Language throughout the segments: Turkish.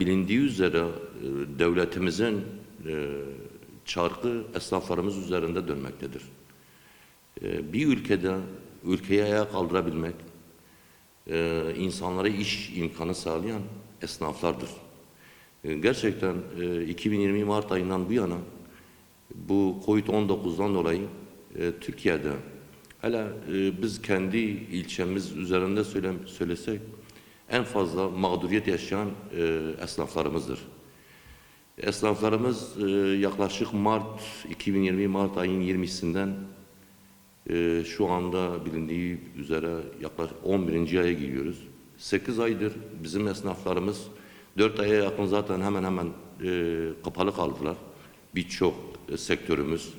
Bilindiği üzere e, devletimizin e, çarkı esnaflarımız üzerinde dönmektedir. E, Bir ülkede ülkeyi ayağa kaldırabilmek, insanlara iş imkanı sağlayan esnaflardır. Gerçekten e, 2020 Mart ayından bu yana bu Covid-19'dan dolayı Türkiye'de hele biz kendi ilçemiz üzerinde söyle, söylesek en fazla mağduriyet yaşayan e, esnaflarımızdır. Esnaflarımız e, yaklaşık Mart 2020 Mart ayın 20'sinden e, şu anda bilindiği üzere yaklaşık 11. aya giriyoruz. 8 aydır bizim esnaflarımız 4 aya yakın zaten hemen hemen e, kapalı kaldılar. Birçok e, sektörümüz.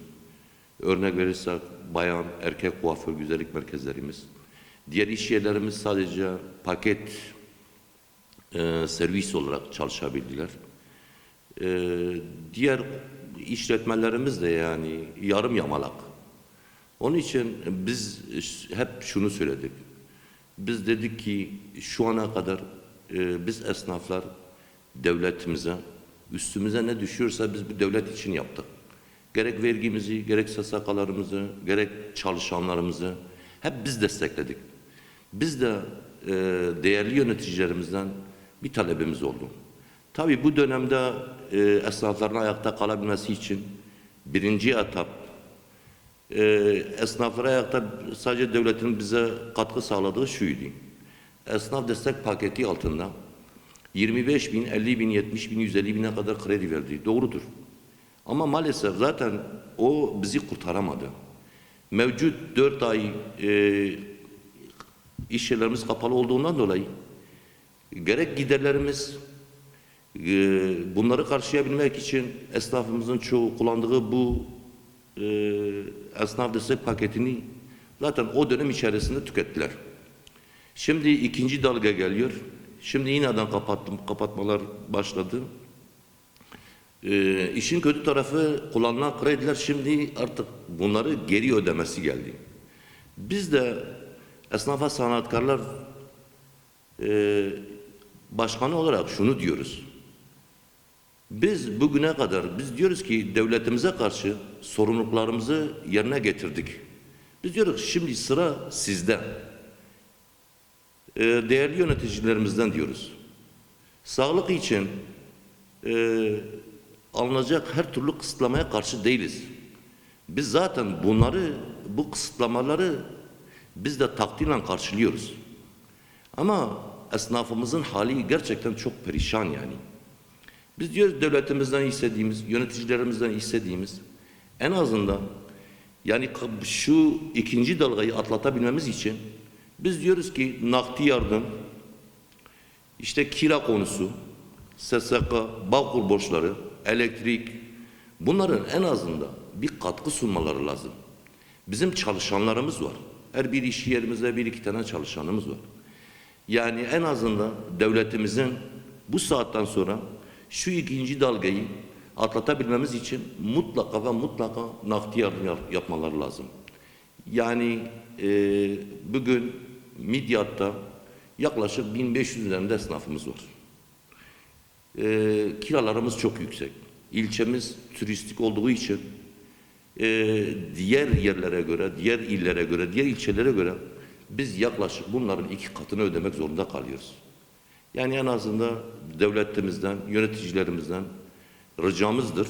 Örnek verirsek bayan, erkek kuaför güzellik merkezlerimiz. Diğer iş yerlerimiz sadece paket e, servis olarak çalışabildiler. E, diğer işletmelerimiz de yani yarım yamalak. Onun için biz hep şunu söyledik. Biz dedik ki şu ana kadar e, biz esnaflar devletimize, üstümüze ne düşüyorsa biz bu devlet için yaptık. Gerek vergimizi, gerek SSK'larımızı, gerek çalışanlarımızı hep biz destekledik. Biz de e, değerli yöneticilerimizden bir talebimiz oldu. Tabii bu dönemde e, esnafların ayakta kalabilmesi için birinci etap e, esnaflara ayakta sadece devletin bize katkı sağladığı şuydu. Esnaf destek paketi altında 25 bin, 50 bin, 70 bin, 150 bine kadar kredi verdi. Doğrudur. Ama maalesef zaten o bizi kurtaramadı. Mevcut 4 ay e, iş yerlerimiz kapalı olduğundan dolayı gerek giderlerimiz e, bunları karşılayabilmek için esnafımızın çoğu kullandığı bu e, esnaf destek paketini zaten o dönem içerisinde tükettiler. Şimdi ikinci dalga geliyor. Şimdi yeniden kapattım, kapatmalar başladı. E, işin kötü tarafı kullanılan krediler şimdi artık bunları geri ödemesi geldi. Biz de esnafa sanatkarlar e, başkanı olarak şunu diyoruz. Biz bugüne kadar biz diyoruz ki devletimize karşı sorumluluklarımızı yerine getirdik. Biz diyoruz şimdi sıra sizde. Ee, değerli yöneticilerimizden diyoruz. Sağlık için e, alınacak her türlü kısıtlamaya karşı değiliz. Biz zaten bunları, bu kısıtlamaları biz de takdirle karşılıyoruz. Ama esnafımızın hali gerçekten çok perişan yani. Biz diyoruz devletimizden istediğimiz, yöneticilerimizden istediğimiz en azından yani şu ikinci dalgayı atlatabilmemiz için biz diyoruz ki nakdi yardım, işte kira konusu, SSK, Bağkur borçları, elektrik bunların en azından bir katkı sunmaları lazım. Bizim çalışanlarımız var. Her bir iş yerimizde bir iki tane çalışanımız var. Yani en azından devletimizin bu saatten sonra şu ikinci dalgayı atlatabilmemiz için mutlaka ve mutlaka nakdi yardım yap- yapmaları lazım. Yani e, bugün Midyat'ta yaklaşık 1500 üzerinde esnafımız var. E, kiralarımız çok yüksek. İlçemiz turistik olduğu için e, diğer yerlere göre, diğer illere göre, diğer ilçelere göre biz yaklaşık bunların iki katını ödemek zorunda kalıyoruz. Yani en azından devletimizden, yöneticilerimizden ricamızdır.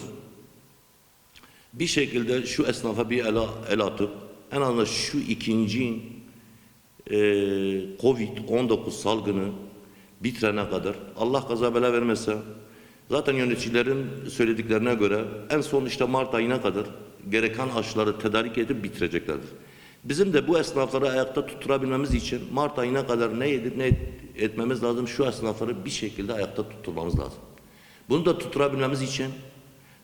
Bir şekilde şu esnafa bir el, el atıp en azından şu ikinci e, Covid-19 salgını bitirene kadar Allah kaza bela vermese zaten yöneticilerin söylediklerine göre en son işte Mart ayına kadar gereken aşıları tedarik edip bitireceklerdir. Bizim de bu esnafları ayakta tutturabilmemiz için Mart ayına kadar ne edip ne et- etmemiz lazım? Şu esnafları bir şekilde ayakta tutturmamız lazım. Bunu da tutturabilmemiz için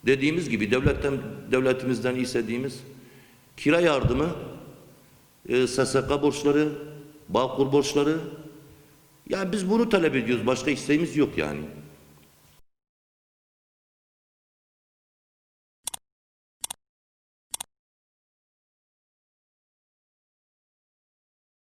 dediğimiz gibi devletten devletimizden istediğimiz kira yardımı, e, SSK borçları, Bağkur borçları yani biz bunu talep ediyoruz. Başka isteğimiz yok yani.